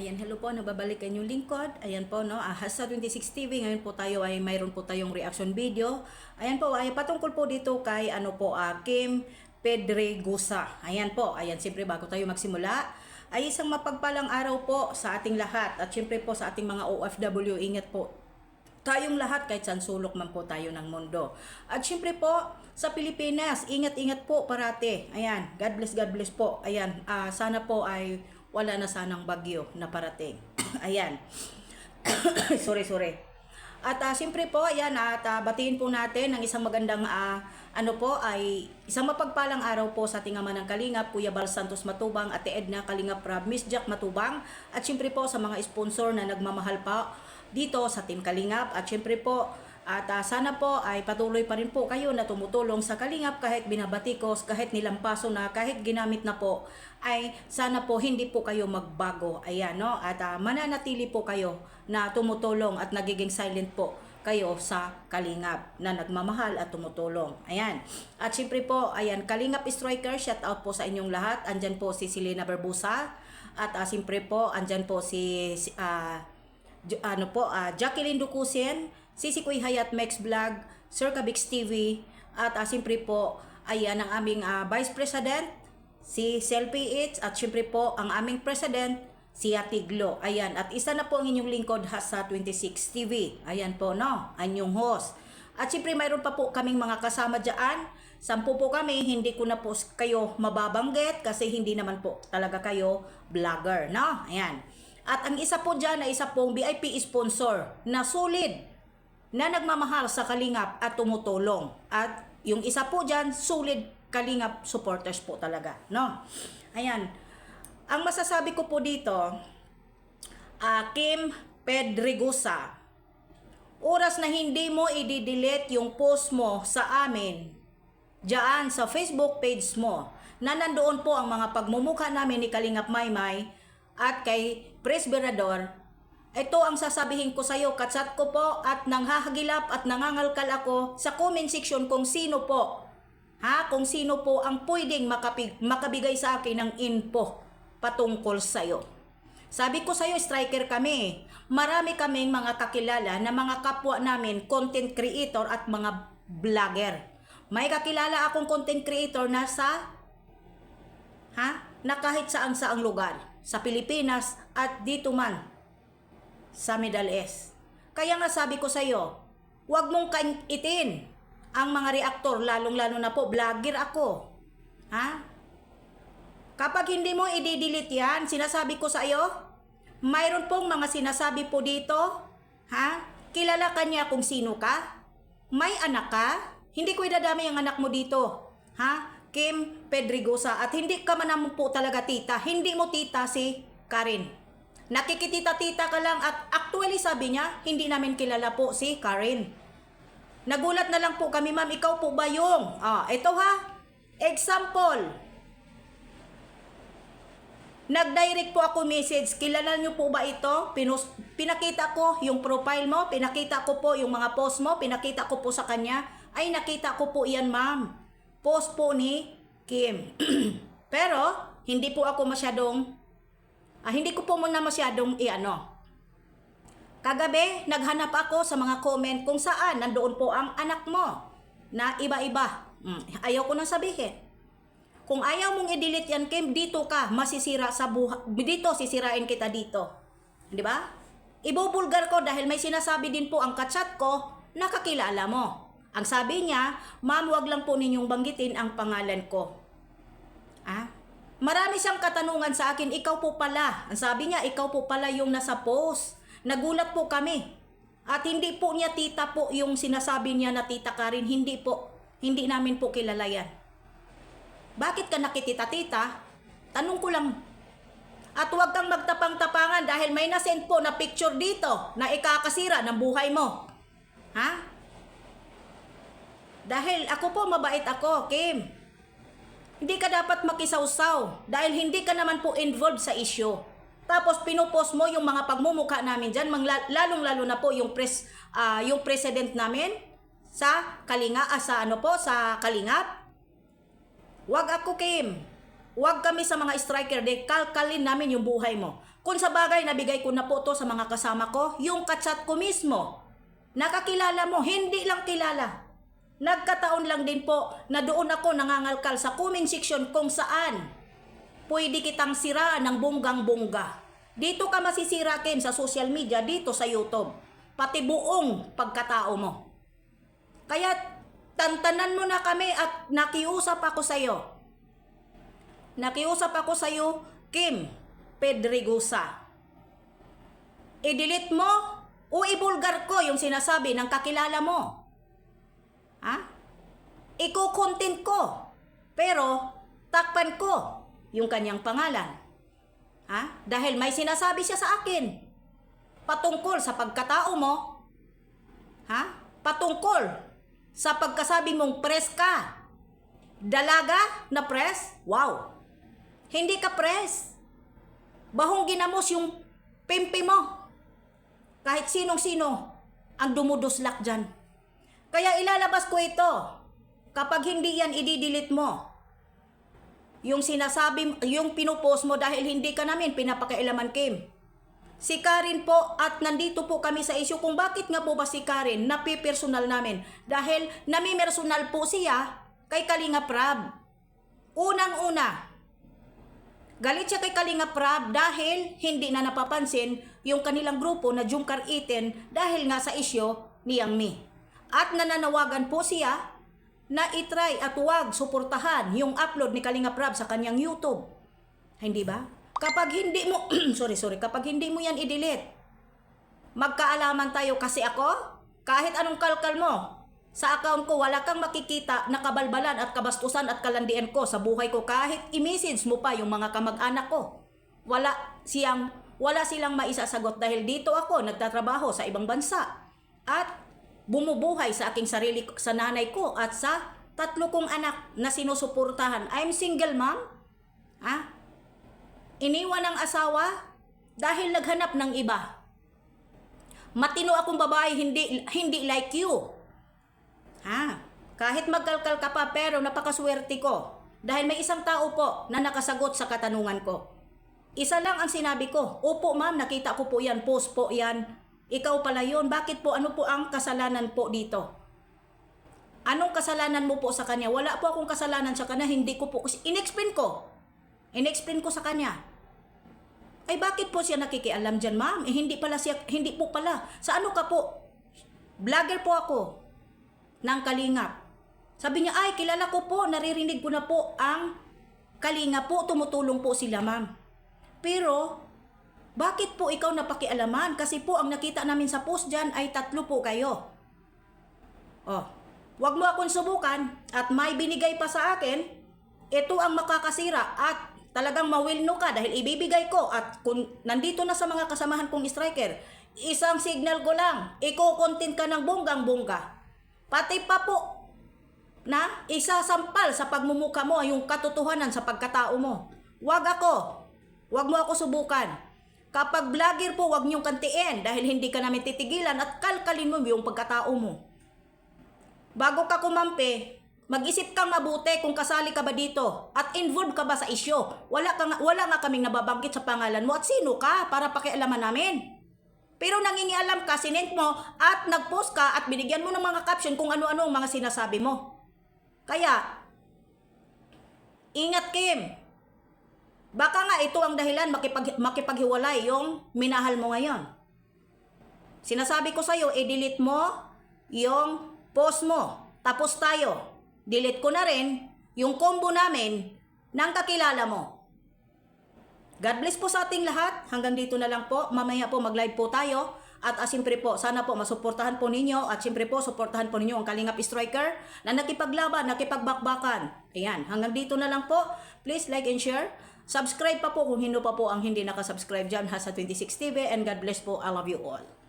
Ayan, hello po, nababalik yung lingkod. Ayan po, no, ah, Hasa 26 TV. Ngayon po tayo ay mayroon po tayong reaction video. Ayan po, ay patungkol po dito kay ano po, ah, Kim Pedregosa. Ayan po, ayan, siyempre bago tayo magsimula, ay isang mapagpalang araw po sa ating lahat. At siyempre po sa ating mga OFW, ingat po tayong lahat kahit saan sulok man po tayo ng mundo. At syempre po, sa Pilipinas, ingat-ingat po parate. Ayan, God bless, God bless po. Ayan, ah, sana po ay wala na sanang bagyo na parating. Ayan. sorry, sorry. At uh, siyempre po, ayan, at ah, batiin po natin ng isang magandang, ah, ano po, ay isang mapagpalang araw po sa ating ama ng Kalingap, Kuya Bal Santos Matubang, Ate Edna Kalingap Rab, Miss Jack Matubang, at siyempre po sa mga sponsor na nagmamahal pa dito sa Team Kalingap, at siyempre po, at ah, sana po ay patuloy pa rin po kayo na tumutulong sa Kalingap kahit binabatikos, kahit nilampaso na, kahit ginamit na po, ay sana po hindi po kayo magbago. Ayan, no? At ah, mananatili po kayo na tumutulong at nagiging silent po kayo sa Kalingap na nagmamahal at tumutulong. Ayan. At syempre po, ayan, Kalingap Striker, shout out po sa inyong lahat. Andyan po si Selena Barbusa. At uh, siyempre po, andyan po si, J- ano po, ah, Jacqueline Ducusin, Sisi Kuy Hayat Mex Vlog, Sir Kabix TV, at uh, siyempre po, ayan ang aming ah, Vice President, si Selfie Eats, at siyempre po, ang aming President, si Atiglo. Ayan, at isa na po ang inyong lingkod sa 26 TV. Ayan po, no? Anyong host. At siyempre, mayroon pa po kaming mga kasama dyan. Sampu po kami, hindi ko na po kayo mababanggit kasi hindi naman po talaga kayo vlogger, no? Ayan. At ang isa po dyan na isa pong VIP sponsor na solid na nagmamahal sa Kalingap at tumutulong. At yung isa po dyan, solid Kalingap supporters po talaga, no? Ayan. Ang masasabi ko po dito, ah, Kim Pedregosa, oras na hindi mo i-delete yung post mo sa amin, diyan sa Facebook page mo, na nandoon po ang mga pagmumukha namin ni Kalingap Maymay at kay Pres Berador, ito ang sasabihin ko sa iyo, katsat ko po at nanghahagilap at nangangalkal ako sa comment section kung sino po, ha, kung sino po ang pwedeng makapig, makabigay sa akin ng info patungkol sa iyo. Sabi ko sa iyo, striker kami. Marami kaming mga kakilala na mga kapwa namin, content creator at mga vlogger. May kakilala akong content creator na sa ha? Na kahit saan saang lugar sa Pilipinas at dito man sa Middle East. Kaya nga sabi ko sa iyo, huwag mong kaitin ang mga reaktor, lalong-lalo na po, vlogger ako. Ha? Kapag hindi mo i-delete yan, sinasabi ko sa iyo, mayroon pong mga sinasabi po dito, ha? Kilala ka niya kung sino ka? May anak ka? Hindi ko idadami ang anak mo dito. Ha? Kim Pedregosa. At hindi ka man po talaga tita. Hindi mo tita si Karen. Nakikitita-tita ka lang at actually sabi niya, hindi namin kilala po si Karen. Nagulat na lang po kami, ma'am, ikaw po ba yung? Ah, ito ha. Example. Nag-direct po ako message. Kilala niyo po ba ito? Pinus pinakita ko yung profile mo, pinakita ko po yung mga post mo, pinakita ko po sa kanya. Ay, nakita ko po yan, ma'am. Post po ni Kim. Pero, hindi po ako masyadong, ah, hindi ko po muna masyadong i-ano. Kagabi, naghanap ako sa mga comment kung saan nandoon po ang anak mo na iba-iba. Mm, ayaw ko nang sabihin. Kung ayaw mong i-delete yan, Kim, dito ka, masisira sa buhay. Dito, sisirain kita dito. Di ba? Ibubulgar ko dahil may sinasabi din po ang kachat ko, nakakilala mo. Ang sabi niya, ma'am, wag lang po ninyong banggitin ang pangalan ko. Marami siyang katanungan sa akin, ikaw po pala. Ang sabi niya, ikaw po pala yung nasa post. Nagulat po kami. At hindi po niya tita po yung sinasabi niya na tita Karin. Hindi po. Hindi namin po kilala yan. Bakit ka nakitita-tita? Tanong ko lang. At huwag kang magtapang-tapangan dahil may nasend po na picture dito na ikakasira ng buhay mo. Ha? Dahil ako po mabait ako, Kim. Hindi ka dapat makisawsaw dahil hindi ka naman po involved sa issue. Tapos pinupost mo yung mga pagmumukha namin diyan, lalong-lalo na po yung pres ah, yung president namin sa Kalinga ah, sa ano po sa Kalingap. Wag ako, Kim. Wag kami sa mga striker. De kalkalin namin yung buhay mo. Kung sa bagay, nabigay ko na po to sa mga kasama ko, yung kachat ko mismo. Nakakilala mo, hindi lang kilala. Nagkataon lang din po na doon ako nangangalkal sa comment section kung saan pwede kitang siraan ng bonggang-bongga. Dito ka masisira, Kim, sa social media, dito sa YouTube. Pati buong pagkatao mo. Kaya tantanan mo na kami at nakiusap ako sa iyo. Nakiusap ako sa iyo, Kim Pedregosa. I-delete mo o ibulgar ko yung sinasabi ng kakilala mo. Ha? Iko-content ko. Pero takpan ko yung kanyang pangalan. Ha? Dahil may sinasabi siya sa akin patungkol sa pagkatao mo. Ha? Patungkol sa pagkasabi mong press ka. Dalaga na press? Wow. Hindi ka press. Bahong ginamos yung pimpi mo. Kahit sinong-sino ang dumuduslak dyan. Kaya ilalabas ko ito. Kapag hindi yan, i-delete mo. Yung sinasabi, yung pinupost mo dahil hindi ka namin pinapakailaman, Kim. Si Karen po at nandito po kami sa issue kung bakit nga po ba si Karen napipersonal namin. Dahil namimersonal po siya kay Kalinga Prab. Unang-una, galit siya kay Kalinga Prab dahil hindi na napapansin yung kanilang grupo na Jungkar Iten dahil nga sa isyo ni Yang Mi. At nananawagan po siya na itry at huwag suportahan yung upload ni Kalinga Prab sa kanyang YouTube. Hindi ba? Kapag hindi mo, sorry, sorry, kapag hindi mo yan i-delete, magkaalaman tayo kasi ako, kahit anong kalkal mo, sa account ko wala kang makikita na kabalbalan at kabastusan at kalandian ko sa buhay ko kahit i-message mo pa yung mga kamag-anak ko. Wala siyang wala silang maisasagot dahil dito ako nagtatrabaho sa ibang bansa at bumubuhay sa aking sarili sa nanay ko at sa tatlo kong anak na sinusuportahan. I'm single mom. Ha? Iniwan ng asawa dahil naghanap ng iba. Matino akong babae, hindi, hindi like you. Ha? Kahit magkalkal ka pa pero napakaswerte ko. Dahil may isang tao po na nakasagot sa katanungan ko. Isa lang ang sinabi ko, Opo ma'am, nakita ko po yan, post po yan. Ikaw pala yon. Bakit po, ano po ang kasalanan po dito? Anong kasalanan mo po sa kanya? Wala po akong kasalanan sa kanya, hindi ko po, inexplain ko. Inexplain ko sa kanya. Ay bakit po siya nakikialam dyan, ma'am? Eh hindi pala siya, hindi po pala. Sa ano ka po? Vlogger po ako ng Kalingap. Sabi niya, ay kilala ko po, naririnig ko na po ang Kalingap po, tumutulong po sila, ma'am. Pero, bakit po ikaw napakialaman? Kasi po ang nakita namin sa post dyan ay tatlo po kayo. Oh, wag mo akong subukan at may binigay pa sa akin, ito ang makakasira at talagang mawilno ka dahil ibibigay ko at kung nandito na sa mga kasamahan kong striker, isang signal ko lang, iko-content ka ng bonggang-bongga. Pati pa po na isasampal sa pagmumuka mo yung katotohanan sa pagkatao mo. Wag ako. Wag mo ako subukan. Kapag vlogger po, wag niyong kantiin dahil hindi ka namin titigilan at kalkalin mo yung pagkatao mo. Bago ka kumampi, Mag-isip kang mabuti kung kasali ka ba dito at involved ka ba sa isyo. Wala, ka wala nga kaming nababanggit sa pangalan mo at sino ka para pakialaman namin. Pero nangingialam ka, sinend mo at nag-post ka at binigyan mo ng mga caption kung ano-ano ang mga sinasabi mo. Kaya, ingat Kim. Baka nga ito ang dahilan makipag, makipaghiwalay yung minahal mo ngayon. Sinasabi ko sa'yo, i-delete mo yung post mo. Tapos tayo delete ko na rin yung combo namin ng kakilala mo. God bless po sa ating lahat. Hanggang dito na lang po. Mamaya po mag-live po tayo. At uh, siyempre po, sana po masuportahan po ninyo at siyempre po, suportahan po ninyo ang Kalingap Striker na nakipaglaban, nakipagbakbakan. Ayan, hanggang dito na lang po. Please like and share. Subscribe pa po kung hindi pa po ang hindi nakasubscribe dyan ha sa 26 TV and God bless po. I love you all.